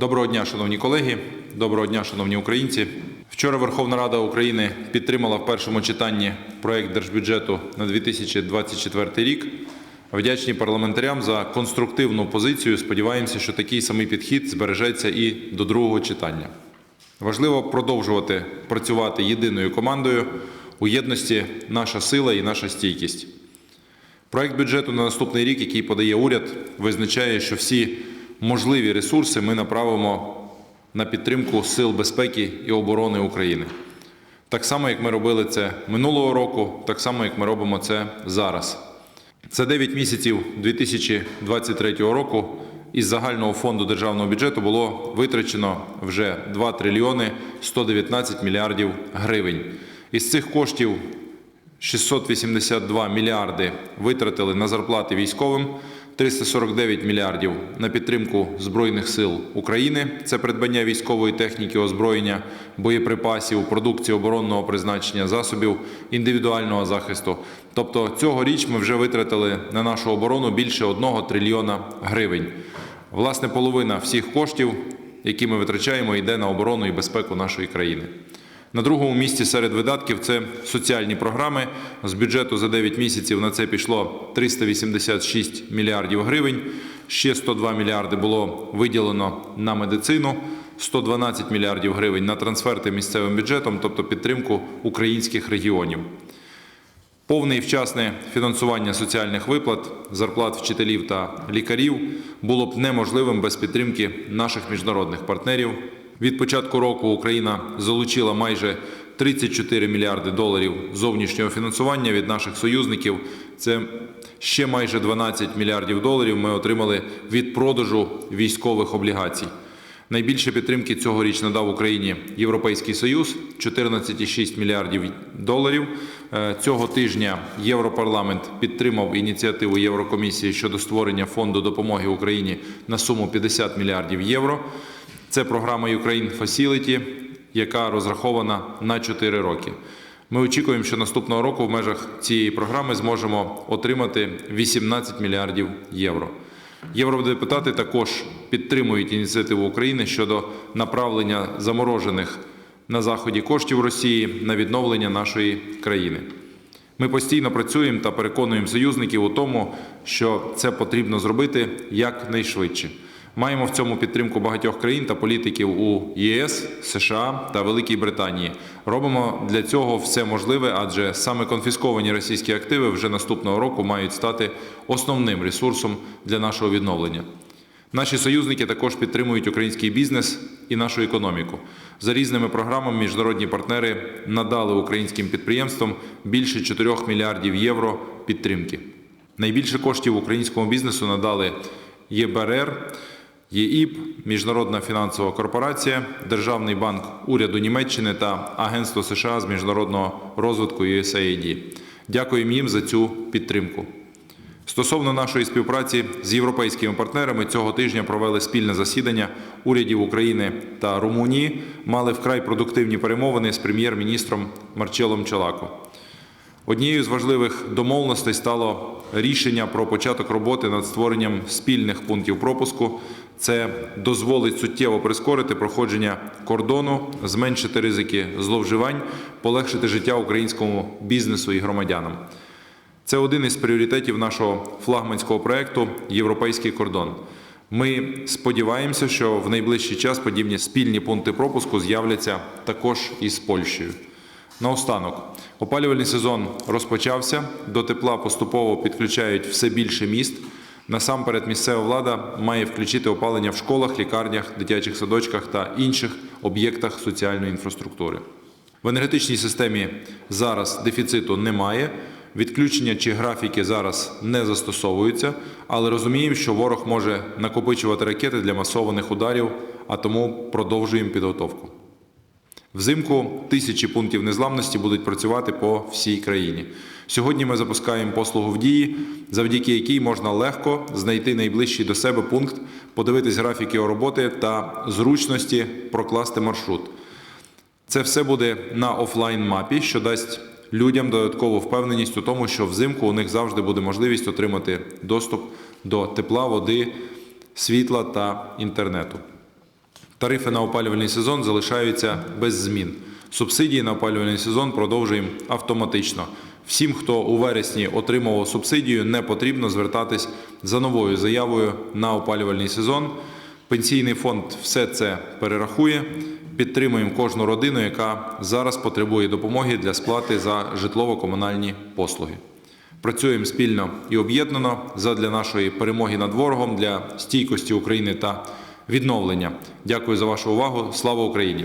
Доброго дня, шановні колеги. Доброго дня, шановні українці. Вчора Верховна Рада України підтримала в першому читанні проект держбюджету на 2024 рік. Вдячні парламентарям за конструктивну позицію. Сподіваємося, що такий самий підхід збережеться і до другого читання. Важливо продовжувати працювати єдиною командою. У єдності наша сила і наша стійкість. Проект бюджету на наступний рік, який подає уряд, визначає, що всі можливі ресурси ми направимо на підтримку сил безпеки і оборони України. Так само, як ми робили це минулого року, так само, як ми робимо це зараз. За 9 місяців 2023 року із загального фонду державного бюджету було витрачено вже 2 трильйони 119 мільярдів гривень. Із цих коштів 682 мільярди витратили на зарплати військовим, 349 мільярдів на підтримку Збройних сил України. Це придбання військової техніки, озброєння, боєприпасів, продукції оборонного призначення, засобів індивідуального захисту. Тобто цьогоріч ми вже витратили на нашу оборону більше 1 трильйона гривень. Власне, половина всіх коштів, які ми витрачаємо, йде на оборону і безпеку нашої країни. На другому місці серед видатків це соціальні програми. З бюджету за 9 місяців на це пішло 386 мільярдів гривень. Ще 102 мільярди було виділено на медицину, 112 мільярдів гривень на трансферти місцевим бюджетом, тобто підтримку українських регіонів. Повне і вчасне фінансування соціальних виплат, зарплат вчителів та лікарів було б неможливим без підтримки наших міжнародних партнерів. Від початку року Україна залучила майже 34 мільярди доларів зовнішнього фінансування від наших союзників. Це ще майже 12 мільярдів доларів ми отримали від продажу військових облігацій. Найбільше підтримки цьогоріч надав Україні Європейський Союз 14,6 мільярдів доларів. Е, Цього тижня Європарламент підтримав ініціативу Єврокомісії щодо створення фонду допомоги Україні на суму 50 мільярдів євро. Це програма Ukraine Facility, яка розрахована на 4 роки. Ми очікуємо, що наступного року в межах цієї програми зможемо отримати 18 мільярдів євро. Євродепутати також підтримують ініціативу України щодо направлення заморожених на заході коштів Росії на відновлення нашої країни. Ми постійно працюємо та переконуємо союзників у тому, що це потрібно зробити якнайшвидше. Маємо в цьому підтримку багатьох країн та політиків у ЄС, США та Великій Британії. Робимо для цього все можливе, адже саме конфісковані російські активи вже наступного року мають стати основним ресурсом для нашого відновлення. Наші союзники також підтримують український бізнес і нашу економіку. За різними програмами міжнародні партнери надали українським підприємствам більше 4 мільярдів євро підтримки. Найбільше коштів українському бізнесу надали ЄБРР, ЄІП, Міжнародна фінансова корпорація, Державний банк уряду Німеччини та Агентство США з міжнародного розвитку USAID. Дякуємо їм за цю підтримку. Стосовно нашої співпраці з європейськими партнерами цього тижня провели спільне засідання урядів України та Румунії, мали вкрай продуктивні перемовини з прем'єр-міністром Марчелом Чалако. Однією з важливих домовленостей стало рішення про початок роботи над створенням спільних пунктів пропуску. Це дозволить суттєво прискорити проходження кордону, зменшити ризики зловживань, полегшити життя українському бізнесу і громадянам. Це один із пріоритетів нашого флагманського проекту Європейський кордон. Ми сподіваємося, що в найближчий час подібні спільні пункти пропуску з'являться також із Польщею. Наостанок, опалювальний сезон розпочався. До тепла поступово підключають все більше міст. Насамперед, місцева влада має включити опалення в школах, лікарнях, дитячих садочках та інших об'єктах соціальної інфраструктури. В енергетичній системі зараз дефіциту немає. Відключення чи графіки зараз не застосовуються, але розуміємо, що ворог може накопичувати ракети для масованих ударів, а тому продовжуємо підготовку. Взимку тисячі пунктів незламності будуть працювати по всій країні. Сьогодні ми запускаємо послугу в дії, завдяки якій можна легко знайти найближчий до себе пункт, подивитись графіки роботи та зручності прокласти маршрут. Це все буде на офлайн мапі, що дасть людям додаткову впевненість у тому, що взимку у них завжди буде можливість отримати доступ до тепла, води, світла та інтернету. Тарифи на опалювальний сезон залишаються без змін. Субсидії на опалювальний сезон продовжуємо автоматично. Всім, хто у вересні отримував субсидію, не потрібно звертатись за новою заявою на опалювальний сезон. Пенсійний фонд все це перерахує. Підтримуємо кожну родину, яка зараз потребує допомоги для сплати за житлово-комунальні послуги. Працюємо спільно і об'єднано задля нашої перемоги над ворогом, для стійкості України та відновлення. Дякую за вашу увагу. Слава Україні!